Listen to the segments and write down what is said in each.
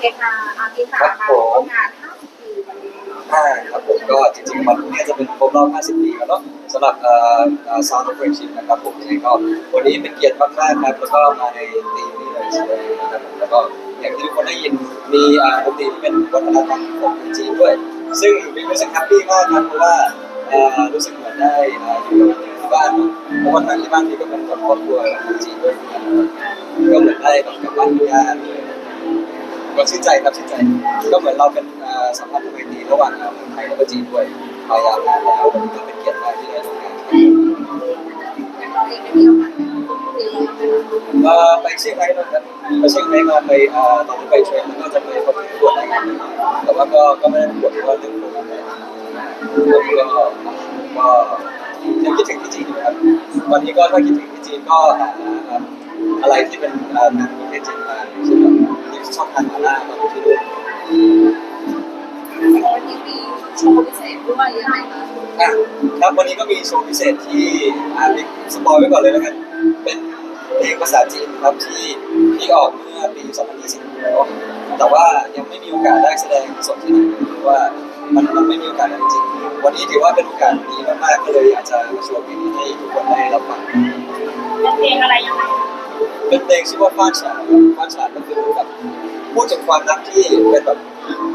เคค่ะอาทิตย์ค่ะครับมาผมร่วมงาน50ปีวันนี้อ่าครับผมก็จริงๆวันนี้จะเป็นครบรอบ 50 ปีแล้วเนาะสำหรับเอ่อเอ่อ Sound of Friendship นะครับผมยังไงก็วันนี้เป็นเกียรติมากๆครับแล้วก็มาในธีมนี้เลยนะครับผมแล้วก็อย่างที่ทุกคนได้ยินมีอ่าดนตรีที่เป็นวัฒนธรรมของจีนด้วย ซึ่งมีรู้สึกแฮปปี้มากครับเพราะว่าอ่อรู้สึกเหมือนได้อ่าอยู่กับที่บ้านเนอะเพราะว่าทางที่บ้านนี่ก็เป็นคนครอบครัวจีนด้วยก็เหมือนได้แบบกลับบ้านคุณย่าเลย ก็ชื่นใจครับชื่นใจ ก็เหมือนเราเป็นสัมพันธ์ทางดีระหว่างเอ่อคนไทยและจีนด้วยมายาวนานแล้วก็เป็นเกียรติมากที่ได้ร่วมงานครับเราเองได้มีโอกาสคุยกันไหมคะเอ่อไปเชียงรายนะครับไปเชียงรายมาไปตอนที่ไปเทรนแล้วก็จะไปประกวดอะไรกันแต่ว่าก็ก็ไม่ได้ประกวดเพราะเรื่องโควิดเนี่ยก็ก็ยังคิดถึงที่จีนอยู่ครับวันนี้ก็ถ้าคิดถึงที่จีนก็หาอะไรที่เป็นเอ่อทางประเทศจีนมาเช่นแบบที่ ช่องทางมาล่ามาที่นู่นวันนี้มีโชว์พิเศษด้วยยังไงคะอะครับวันนี้ก็มีโชว์พิเศษที่อ่ามีสปอยไว้ก่อนเลยแล้วกันเป็นเพลงภาษาจีนครับที่ที่ออกเมื่อปี 2020แล้วแต่ว่ายังไม่มีโอกาสได้แสดงสดที่ไหนเลยเพราะว่ามันมันไม่มีโอกาสนั้นจริงๆวันนี้ถือว่าเป็นโอกาสดีมากๆก็เลยอยากจะมาโชว์เพลงนี้ให้ทุกคนได้รับฟังเป็นเพลงอะไรยังไงเป็นเพลงชื่อว่าฟ้านฉาครับฟ้านฉาก็คือแบบ พูดถึงความรักที่เป็นแบบ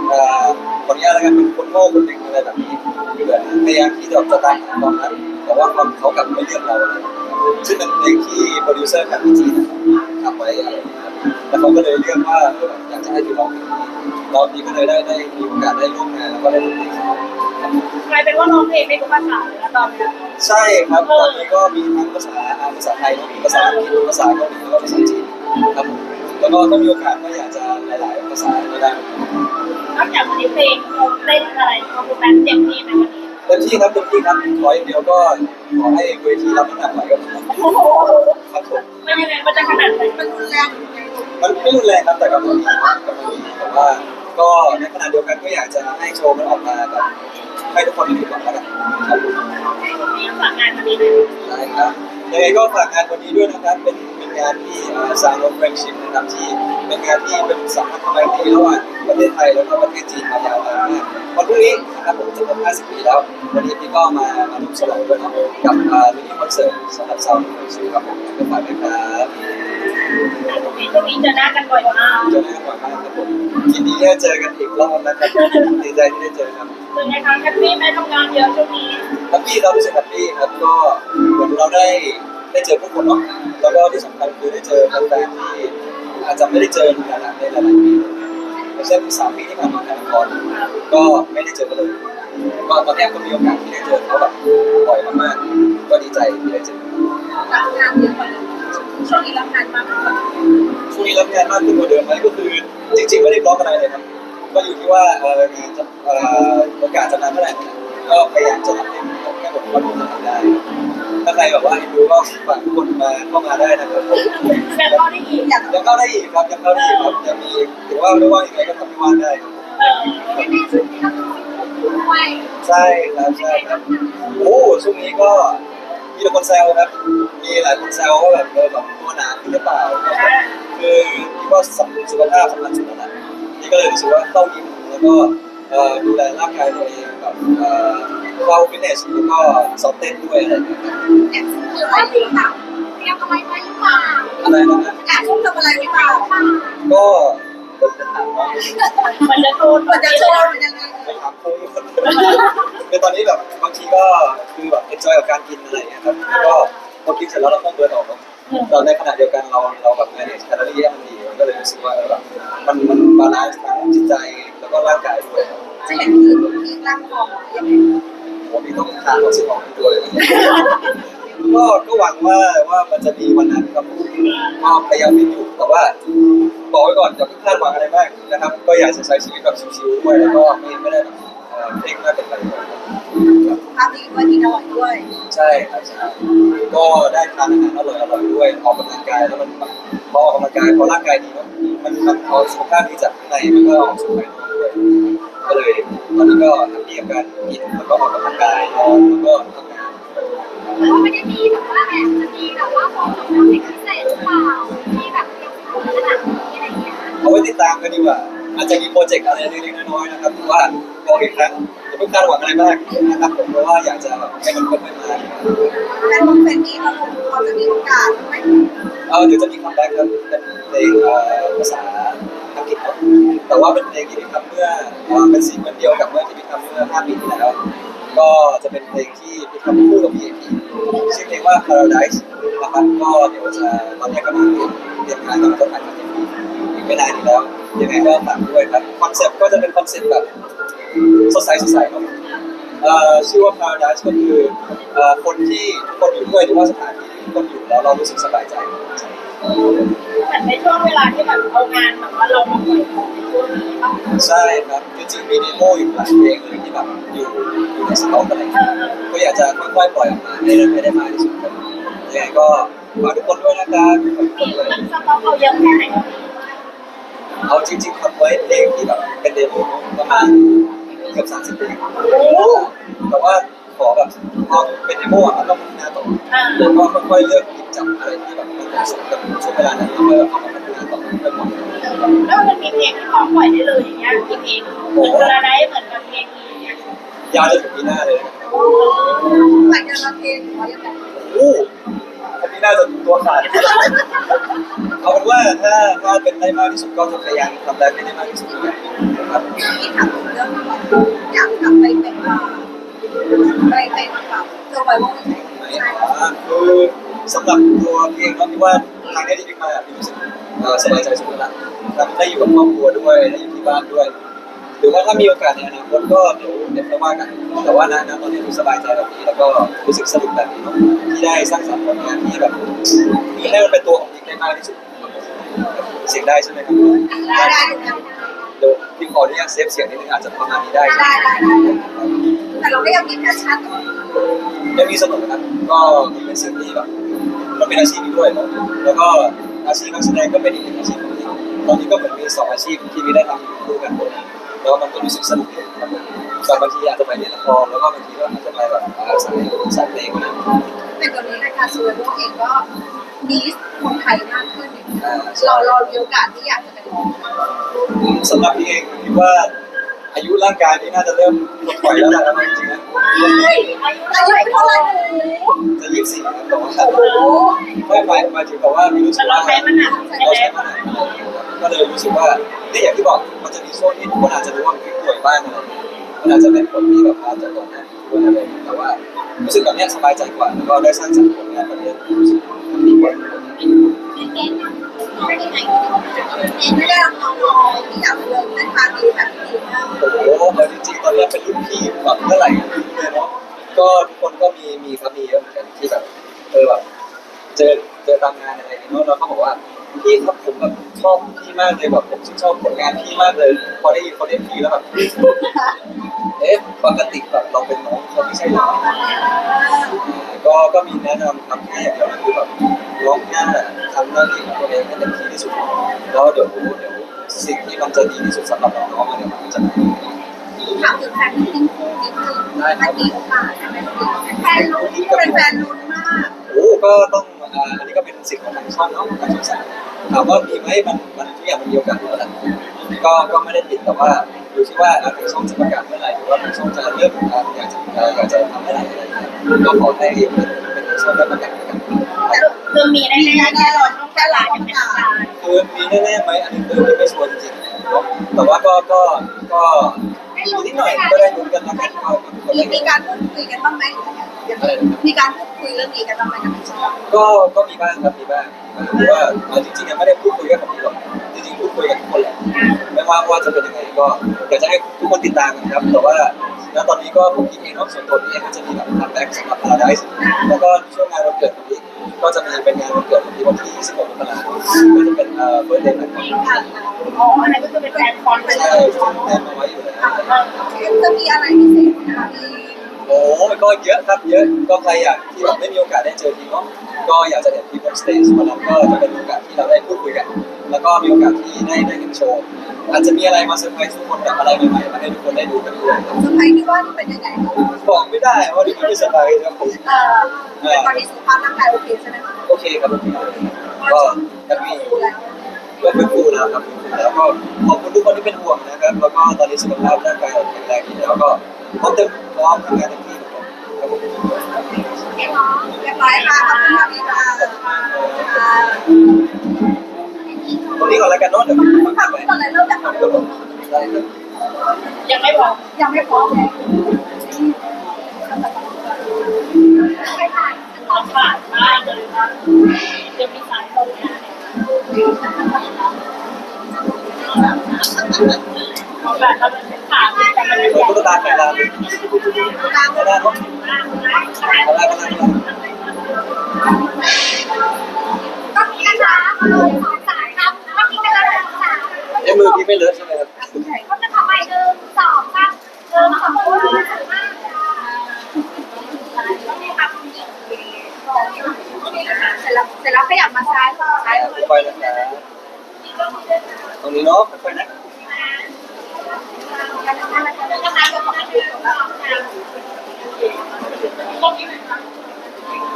เอ่อขออนุญาตแล้วกันเป็นคนโง่คนหนึ่งอะไรแบบนี้คือแบบพยายามที่จะจะตามหาความรักแต่ว่าความเขากลับไม่เลือกเราอะไรอย่างเงี้ยครับซึ่งเป็นเพลงที่โปรดิวเซอร์กับพี่จีนนะครับทำไว้อะไรอย่างเงี้ยครับแล้วเขาก็เลยเลือกว่าเออแบบอยากจะให้พี่ร้องเพลงนี้รอบนี้ก็เลยได้ได้มีโอกาสได้ร่วมงานแล้วก็ได้ร้องเพลงเขาครับกลายเป็นว่าร้องเพลงได้ทุกภาษาเลยนะตอนนี้ใช่ครับตอนนี้ก็มีทั้งภาษาอ่าภาษาไทยเนอะภาษาอังกฤษภาษาเกาหลีแล้วก็ภาษาจีนครับผม แล้วก็ถ้ามีโอกาสก็อยากจะหลายๆภาษาก็ได้นอกจากวันนี้เพลงเราเต้นอะไรคอมโพสเต็มที่ไหมวันนี้เต็มที่ครับเต็มที่ครับขออย่างเดียวก็ขอให้เวทีรับน้ำหนักไหวก็พอโอ้โหครับผมมันยังไงมันจะขนาดไหนมันรุนแรงยังไงลูกมันไม่รุนแรงครับแต่กำลังดีครับกำลังดีแต่ว่าก็ในขณะเดียวกันก็อยากจะให้โชว์มันออกมาแบบให้ทุกคนมีความสุขแล้วกันครับผมมีฝากงานวันนี้เลยได้ครับยังไงก็ฝากงานวันนี้ด้วยนะครับเป็นเป็น งานที่สร้างรถแฟนชิพนะครับที่เป็นงานที่เป็นสัมพันธ์ไมตรีระหว่างประเทศไทยแล้วก็ประเทศจีนมายาวนานมากวันพรุ่งนี้นะครับผมจะครบ50 ปีแล้ว วันนี้พี่ก็มามาร่วมฉลองด้วยเนาะกับมินิคอนเสิร์ตสำหรับซาวด์แฟนชิพครับผมก็ฝากด้วยครับช่วงนี้ช่วงนี้เจอหน้ากันบ่อยมากเจอหน้าก่อนมากครับผมยินดีที่ได้เจอกันอีกรอบนะครับดีใจที่ได้เจอครับเป็นไงคะแฮปปี้ไหมทำงานเยอะช่วงนี้แฮปปี้เรารู้สึกแฮปปี้ครับก็เหมือนเราได้ ได้เจอผู้คนเนาะแล้วก็ที่สำคัญคือได้เจอแฟนๆที่อาจจะไม่ได้เจอในหลายในหลายๆปีไม่ใช่สามปีที่ผ่านมาการละครก็ไม่ได้เจอกันเลยก็ตอนแรกก็มีโอกาสที่ได้เจอเขาแบบบ่อยมากๆก็ดีใจที่ได้เจอรับงานเยอะกว่าเดิมช่วงนี้รับงานมากขึ้นกว่าเดิมช่วงนี้รับงานมากขึ้นกว่าเดิมไหมก็คือจริง ๆ ไม่ได้บล็อกอะไรเลยครับก็อยู่ที่ว่าเอองานจะเอ่อโอกาสจะมาเมื่อไหร่เนี่ยก็พยายามจะทำให้ให้หมดความที่จะทำได้ถ้า ใครแบบว่าเอ็นดูก็ฝากทุกคนมาเข้ามาได้นะครับผมแต่ตอนนี้อีกอยากยังเข้าได้อีกครับยังเข้าได้อีกครับยังมีอีกถือว่าไม่ว่ายังไงก็ทำให้ว่างได้ครับเออไม่ได้ช่วงนี้เราต้องด้วยใช่ครับใช่ครับโอ้ช่วงนี้ก็มีแต่คนแซวครับ มีหลายคนแซวว่าแบบเออแบบตัวหนาขึ้นหรือเปล่า คือคิดว่าสุขภาพสำคัญสุดแล้วนะนี่ก็เลยรู้สึกว่าเข้ายิมแล้วก็เอ่อ ดูแลร่างกายตัวเองแบบเอ่อเข้าฟิตเนสแล้วก็ซ้อมเต้นด้วยอะไรอย่างเงี้ยครับแอบคืออะไรดีค่ะเตรียมอะไรไว้หรือเปล่าอะไรนะฮะแอบต้องทำอะไรไว้เปล่าก็เป็นจะถามว่ามันจะโดนควรจะโชว์มันยังไงไปถามครูคือตอนนี้แบบบางทีก็คือแบบเอนจอยกับการกินอะไรอย่างเงี้ยครับแล้วก็พอกินเสร็จแล้วเราต้องเดินออกเนอะเราในขณะเดียวกันเราเราแบบ manage แคลอรี่ให้มันดีมันก็เลยรู้สึกว่าเออแบบมันมันบาลานซ์ทั้งจิตใจแล้ว ก็ร่างกายด้วยครับจะเห็นคือที่ร่างทองยังไงผมนี่ต้องทานออกซิเจนของตัวเลยนะก็ก็หวังว่าว่ามันจะมีวันนั้นครับผมก็พยายามฟิตอยู่แต่ว่าบอกไว้ก่อนอย่าเพิ่งคาดหวังอะไรมากนะครับ ก็อยากจะใช้ชีวิตแบบชิวๆด้วยแล้วก็ไม่ไม่ได้แบบเอ่อเคร่งมากเกินไปด้วยครับภาพดีด้วยกินอร่อยด้วย ใช่ครับใช่ก็ได้ทานอาหารอร่อยอร่อยด้วยออกกำลังกายแล้วมันแบบพอออกกำลังกายพอร่างกายดีมันมันมันเอาสุขภาพดีจากข้างในมันก็ออกสู่ภายนอกด้วย ก็เลยตอนนี้ก็แฮปปี้กับการกินแล้วก็ออกกำลังกายนอนแล้วก็ทำงานแต่ว่าไม่ได้มีแบบว่าแอบจะมีแบบว่าโปรโมชั่พิเศษหรือเปล่าที่แบบยังไม่ขนาดนี้อะไรเงี้ยเอาไว้ติดตามกันดีกว่าอาจจะมีโปรเจกต์อะไรเล็กๆน้อยๆนะครับแต่ว่าบอกอีกครั้งอย่าเพิ่คาดหวังอะไรมากนะครับผมเพราะว่าอยากจะแบบให้มันค่อยๆมาแต่ผมเป็นนี้เราเราจะมีโอกาสไหมเออเดี๋ยวจะมีคัมแบ็กครับเป็นเพลงเอ่อภาษา กฤษเนาะแต่ว่าเป็นเพลงที่พี่ทำเมื่อเอ่อเป็นซีนเดียวกับเมื่อที่พี่ทำเมื่อ 5 ปีที่แล้ว ก็จะเป็นเพลงที่พี่ทำคู่กับ PAP ชื่อเพลงว่า Paradise นะครับก็เดี๋ยวจะตอนนี้กำลังเตรียมเรียมงานกำลังจะถ่ายทำอีกไม่นานนี้แล้วยังไงก็ฝากด้วยครับคอนเซ็ปต์ก็จะเป็นคอนเซ็ปต์แบบสดใสสดใสเนาะเอ่อชื่อว่า Paradise ก็คือคนที่คนอยู่ด้วยหรือว่าสถานที่คนอยู่แล้วเรารู้สึกสบายใจ เหมือนในช่วงเวลาที่แบบเอางานแบบว่าเรามาปล่อยของในช่วงนี้ป่ะใช่ครับจริงๆมีเดโมอีกหลายเพลงเลยที่แบบอยู่อยู่ในสต็อกอะไรเอเงี้ยอก็อยากจะค่อยๆปล่อยออกมาให้ได้ให้ได้มากที่สุดครับยังไงก็ฝากทุกคนด้วยนะครับฝากทุกคนเลยสต็อกเราเยอะแค่ไหนเอาจริงๆทำไว้เพลงที่แบบเป็นเดโมประมาณเกือบ30เพลงแต่ว่าขอแบบพอเป็นเดโมอะมันต้องพัฒนาต่ออ่าแล้วก็ค่อยๆเลือกหยิบจับอะไรที่แบบ มันเหมาะสมกับช่วงเวลานั้นแล้วก็เอามาพัฒนาต่อเรื่อยๆแล้วมันมีเพลงที่พร้อมปล่อยได้เลยอย่างเงี้ยกี่เพลงเหมือนเวลาได้เหมือนกับเพลงนี้เนี่ยยาวจนถึงปีหน้าเลยนะครับหลังจากเราเพลงหรือว่ายังไงโอ้คนนี้น่าจะตัวขาดเอาเป็นว่าถ้าถ้าเป็นได้มากที่สุดก็จะพยายามทำได้ให้ได้มากที่สุดนะครับที่ถามถึงเรื่องแบบอยากกลับไปเป็นอ่าไปเป็นแบบเจอไปว่าไม่ใช่ใช่อ่าคือ สำหรับตัวเพลงก็คิดว่าทางนี้ที่พิกมาพี่รู้สึกเอ่อสบายใจสุดแล้วล่ะครับได้อยู่กับครอบครัวด้วยได้อยู่ที่บ้านด้วย หรือว่าถ้ามีโอกาสในอนาคตก็เดี๋ยวเดี๋ยวค่อยว่ากัน แต่ว่านะนะตอนนี้รู้สบายใจแบบนี้แล้วก็รู้สึกสนุกแบบนี้เนาะที่ได้สร้างสรรค์ผลงานที่แบบมีให้มันเป็นตัวของพิกได้มากที่สุดเสียงได้ใช่ไหมครับได้ได้เดี๋ยวพี่ขออนุญาตเซฟเสียงนิดนึงอาจจะประมาณนี้ได้ได้ได้แต่เราก็ยังมีแพชชั่นยังมีเสมอครับก็มันเป็นสิ่งที่แบบ เป็นอาชีพนี้ด้วยแล้วก็อาชีพนักแสดงก็เป็นอีกหนึ่งอาชีพที่ตอนนี้ก็เหมือนมีสองอาชีพที่มีได้ทำคู่กันแล้วมันก็รู้สึกสนุกครับผมบางทีอาจจะไปเรียนละครแล้วก็บางทีก็อาจจะไปแบบสายสายเพลงนะแต่ตอนนี้รายการซูเปอร์เองก็มีคนไทยมากขึ้นเราเรามีโอกาสที่อยากจะไปลองสำหรับพี่เองคิดว่า อายุร่างกายนี่น่าจะเริ่มปลดปล่อยแล้วแหละจริงๆนะอายุอายุเท่าไหร่เท่าไหร่จะยี่สิบสี่ครับแต่ว่าโอ้โหไม่ไปมาถึงแต่ว่ามีรู้สึแต่กเราว่าใช้มันหนักใช่เราไหมใช้มานานก็เลยรู้สึกว่าเนี่ยอย่างที่บอกมันจะมีช่วงที่ทุกคนอาจจะรู้ว่ามันป่วยบ้างอะไรมันอาจจะเป็นผลที่แบบอาจจะตรงนั้นด้วยอะไรแต่ว่ารู้สึกแบบเนี้ยสบายใจกว่าแล้วก็ได้สร้างสรรค์ผลงานแบบนี้รู้สึกดีกว่า ไม่ได้รับน้องๆที่อยากเดินเส้นทางนี้แบบดีมากโอ้โหแต่จริงๆตอนนี้เป็นรุ่นพี่แบบเมื่อไหร่เลยเนาะก็ทุกคนก็มีมีครับมีเยอะเหมือนกันที่แบบเออแบบเจอเจอตามงานอะไรอย่างเงี้ยเนาะแล้วก็บอกว่าพี่ครับผมแบบชอบพี่มากเลยแบบผมชื่นชอบผลงานพี่มากเลย พอได้ยินเขาเรียกพี่แล้วแบบเอ๊ะปกติแบบเราเป็นน้องเขาไม่ใช่เหรอก็ก็มีแนะนำทำแค่อย่างเดียวคือแบบ ร้องหน้าทำหน้าที่ของตัวเองให้เต็มที่ที่สุด แล้วเดี๋ยวเดี๋ยวสิ่งที่มันจะดีที่สุดสำหรับน้องๆเนี่ยมันจะมาถามถึงแฟนที่นิดนึงถ้ามีโอกาสใช่ไหมแฟนลุ้นเป็นแฟนลุ้นมากโอ้ก็ต้องอันนี้ก็เป็นสิทธิ์ของทางช่องเนาะทางช่อสามถามว่ามีไหมมันมันทุกอย่างมันมีโอกาสหมดแหละก็ก็ไม่ได้ปิดแต่ว่าอยู่ที่ว่าทางช่องจะประกาศเมื่อไหร่หรือว่าทางช่องจะเริ่มอยากจะอยากจะทำเมื่อไหร่อะไรเงี้ยก็ขอให้เป็นเป็นทางช่องได้ประกาศแล้วกัน คือมีได้แน่แน่นอนต้องแค่ลาอย่างเป็นทางการคือมีแน่ๆไหมอันนี้คือไม่ชัวร์จริงๆแต่ว่าก็ก็ก็มีนิดหน่อยก็ได้ลุ้นกันแล้วกันก็ก็มีการพูดคุยกันบ้างไหมมีการพูดคุยเรื่องนี้กันบ้างไหมกับพี่ชอบก็ก็มีบ้างครับมีบ้างเพราะว่าจริงๆยังไม่ได้พูดคุยกันกับพี่หรอกจริงๆพูดคุยกันทุกคนแหละไม่ว่าว่าจะเป็นยังไงก็อยากจะให้ทุกคนติดตามกันครับ แต่ว่าณตอนนี้ก็ผมคิดเองเนาส่วนตัวพี่เองก็จะมีแบบทำแบ็กสำหรับ Paradise แล้วก็ช่วงงานวันเกิดของพี่ ก็จะมีเป็นงานวันเกิดที่วันที่ 16มกราคมก็จะเป็นเอ่อเบิร์ดเดย์ของพี่อ๋ออันนั้นก็จะเป็นแฟนคอนไปเลใช่ยซึ่งแฟนมาไว้อยู่แล้ว จะมีอะไรพิเศษนะคะมีโอ้ก็เยอะครับเยอะก็ใครอยากที่แบบไม่มีโอกาสได้เจอพีก็ก็อยากจะเห็นพี่บนสเตจวันนั้นก็จะเป็น มีโอกาสที่ได้ได้เห็นโชว์อาจจะมีอะไรมาเซอร์ไพรส์ทุกคนแบบอะไรใหม่ๆมาให้ทุกคนได้ดูกันด้วยเซอร์ไพรส์ที่ว่านี่เป็นยังไงบอกไม่ได้ว่าที่มันไม่เซอร์ไพรส์ครับผมเอ่อตอนนี้สุขภาพร่างกายโอเคใช่ไหมคะโอเคครับโอเคก็แฮปปี้ดูแล้วก็ฟื้นฟูแล้วครับฟื้นฟูแล้วก็ขอบคุณทุกคนที่เป็นห่วงนะครับแล้วก็ตอนนี้สุขภาพร่างกายเราแข็งแรงดีแล้วก็พร้อมเต็มพร้อมทำงานเต็มที่ครับผมครับผมเรียบร้อยเรียบร้อยค่ะขอบคุณค่ะพี่ค่ะอ่า ตรงนี้ก่อนแล้วกันเนาะเดี๋ยวผมถามไปตอนไหนเริ่มจากทำตัวได้ครับยังไม่พอยังไม่พร้อมเลยไปถ่ายตอนผ่านมากเลยนะจะมีสายตรงนี้ของแบบเราเป็นขาแต่ไม่ได้เปิดตุ๊กตาไข่ดาวดิไข่ดาวเนาะมากเลยไข่ดาวไข่ดาวไข่ดาก็มีนะคะ เอ้มือพี่ไม่เลอะใช่ไหมครับเขาจะทำใหม่หนึ่งสองสามเออขอบคุณมากมากนี่ครับเสร็จแล้วเสร็จแล้วขยับมาซ้ายซ้ายไปแล้วนะตรงนี้เนาะค่อยๆนะ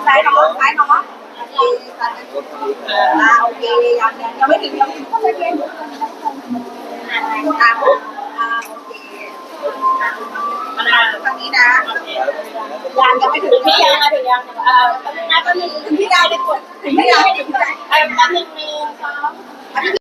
ซ้ายเนาะซ้ายเนาะโอเคซ้ายรถคันนี้อ่าโอเคยังยังไม่ถึงยังไม่ถึง ก็จะเรียนอ่าอ่าโอเคทางนี้นะยังยังไม่ถึงที่ยังมาถึงยังเอ่อตอนนี้ก็มีถึงพี่ดาวได้กดถึงพี่ดาวถึงพี่ดาวไอ้ตอนนึงมีสองอันนี้